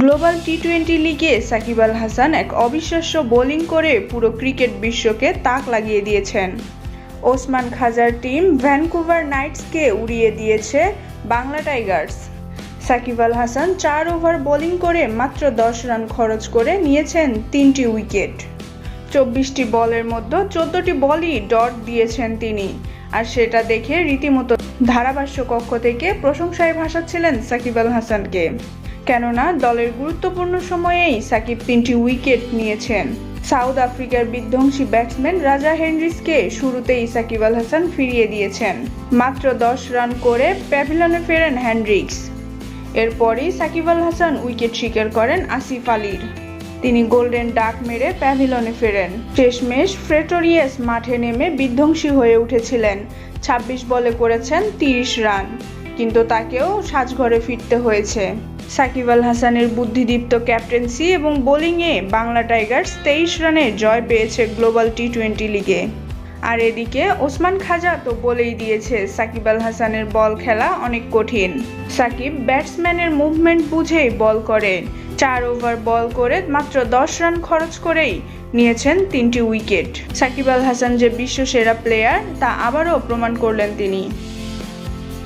Global T twenty লিগে সাকিব আল হাসান এক অবিশ্বাস্য বোলিং করে পুরো ক্রিকেট বিশ্বকে তাক লাগিয়ে দিয়েছেন। ওসমান খাজার টিম ভ্যানকুভার নাইটসকে উড়িয়ে দিয়েছে বাংলা টাইগার্স। সাকিব আল হাসান চার ওভার বোলিং করে মাত্র দশ রান খরচ করে নিয়েছেন তিনটি উইকেট। চব্বিশটি বলের মধ্যে চোদ্দটি বলই ডট দিয়েছেন তিনি। আর সেটা দেখে রীতিমতো ধারাভাষ্য কক্ষ থেকে প্রশংসায় ভাসাচ্ছিলেন সাকিব আল হাসানকে। কেননা দলের গুরুত্বপূর্ণ সময়েই সাকিব তিনটি উইকেট নিয়েছেন। সাউথ আফ্রিকার বিধ্বংসী ব্যাটসম্যান রাজা হেনরিসকে শুরুতেই সাকিব আল হাসান ফিরিয়ে দিয়েছেন। মাত্র দশ রান করে প্যাভিলনে ফেরেন হ্যান্ড্রিক্স এরপরই সাকিব আল হাসান উইকেট শিকার করেন আসিফ আলীর। তিনি গোল্ডেন ডাক মেরে প্যাভিলনে ফেরেন। শেষমেশ ফ্রেটোরিয়াস মাঠে নেমে বিধ্বংসী হয়ে উঠেছিলেন। ২৬ বলে করেছেন তিরিশ রান। কিন্তু তাকেও সাজঘরে ফিরতে হয়েছে। সাকিব আল হাসানের বুদ্ধিদীপ্ত ক্যাপ্টেন্সি এবং বোলিংয়ে বাংলা টাইগার্স তেইশ রানে জয় পেয়েছে গ্লোবাল টি টোয়েন্টি লিগে। আর এদিকে ওসমান খাজা তো বলেই দিয়েছে, সাকিব আল হাসানের বল খেলা অনেক কঠিন। সাকিব ব্যাটসম্যানের মুভমেন্ট বুঝেই বল করে। চার ওভার বল করে মাত্র দশ রান খরচ করেই নিয়েছেন তিনটি উইকেট। সাকিব আল হাসান যে বিশ্ব সেরা প্লেয়ার, তা আবারও প্রমাণ করলেন তিনি।